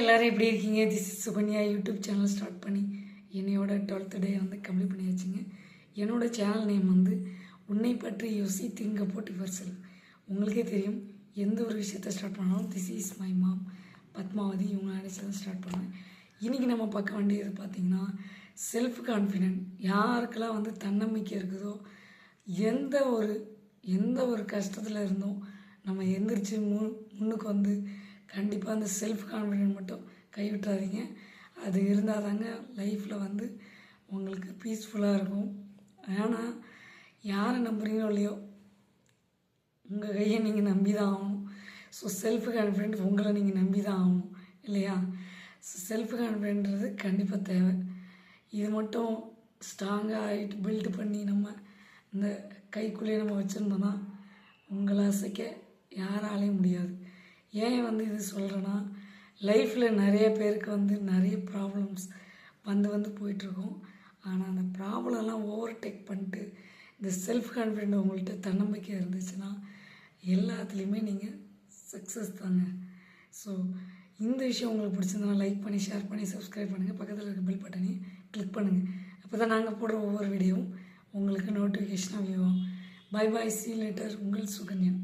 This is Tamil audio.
எல்லாரும் எப்படி இருக்கீங்க? This is Sukanya YouTube channel start பண்ணி என்னையோட டுவெல்த் டே வந்து கம்ப்ளீட் பண்ணியாச்சுங்க. என்னோட சேனல் நேம் வந்து உன்னை பற்றி யோசி திங்க போட்டி செல்ஃப் உங்களுக்கே தெரியும் எந்த ஒரு விஷயத்தை ஸ்டார்ட் பண்ணாலும் this is my mom Padmavathi இவங்க நினச்சதை ஸ்டார்ட் பண்ணுவேன். இன்றைக்கி நம்ம பார்க்க வேண்டியது பார்த்திங்கன்னா செல்ஃப் கான்ஃபிடென்ட் யாருக்கெல்லாம் வந்து தன்னம்பிக்கை இருக்குதோ எந்த ஒரு எந்த ஒரு கஷ்டத்தில் இருந்தும் நம்ம எந்திரிச்சு மு முன்னுக்கு வந்து கண்டிப்பாக அந்த செல்ஃப் கான்ஃபிடென்ட் மட்டும் கைவிட்டாதீங்க அது இருந்தால் தாங்க லைஃப்பில் வந்து உங்களுக்கு பீஸ்ஃபுல்லாக இருக்கும். ஏன்னா யாரை நம்புறீங்களோ இல்லையோ உங்கள் கையை நீங்கள் நம்பி தான் ஆகணும். ஸோ செல்ஃப் கான்ஃபிடென்ட் உங்களை நீங்கள் நம்பி தான் ஆகணும் இல்லையா? ஸோ செல்ஃப் கான்ஃபிடென்ட்றது கண்டிப்பாக தேவை. இது மட்டும் ஸ்ட்ராங்காக ஆகிட்டு பில்ட் பண்ணி நம்ம இந்த கைக்குள்ளேயே நம்ம வச்சுருந்தோம்னா உங்களை அசைக்க யாராலையும் முடியாது. ஏன் வந்து இது சொல்கிறேன்னா லைஃப்பில் நிறைய பேருக்கு வந்து நிறைய ப்ராப்ளம்ஸ் வந்து வந்து போயிட்டுருக்கோம். ஆனால் அந்த ப்ராப்ளம்லாம் ஓவர் டேக் பண்ணிட்டு இந்த செல்ஃப் கான்ஃபிடென்ட் உங்கள்கிட்ட தன்னம்பிக்கை இருந்துச்சுன்னா எல்லாத்துலேயுமே நீங்கள் சக்ஸஸ் தாங்க. ஸோ இந்த விஷயம் உங்களுக்கு பிடிச்சிருந்தா லைக் பண்ணி ஷேர் பண்ணி சப்ஸ்கிரைப் பண்ணுங்கள் பக்கத்தில் இருக்க பில் பட்டனையும் கிளிக் பண்ணுங்கள் அப்போ தான் நாங்கள் போடுற ஒவ்வொரு வீடியோவும் உங்களுக்கு நோட்டிஃபிகேஷனாக வியூவும் பை பாய் சி லெட்டர் உங்கள் சுகன்யா.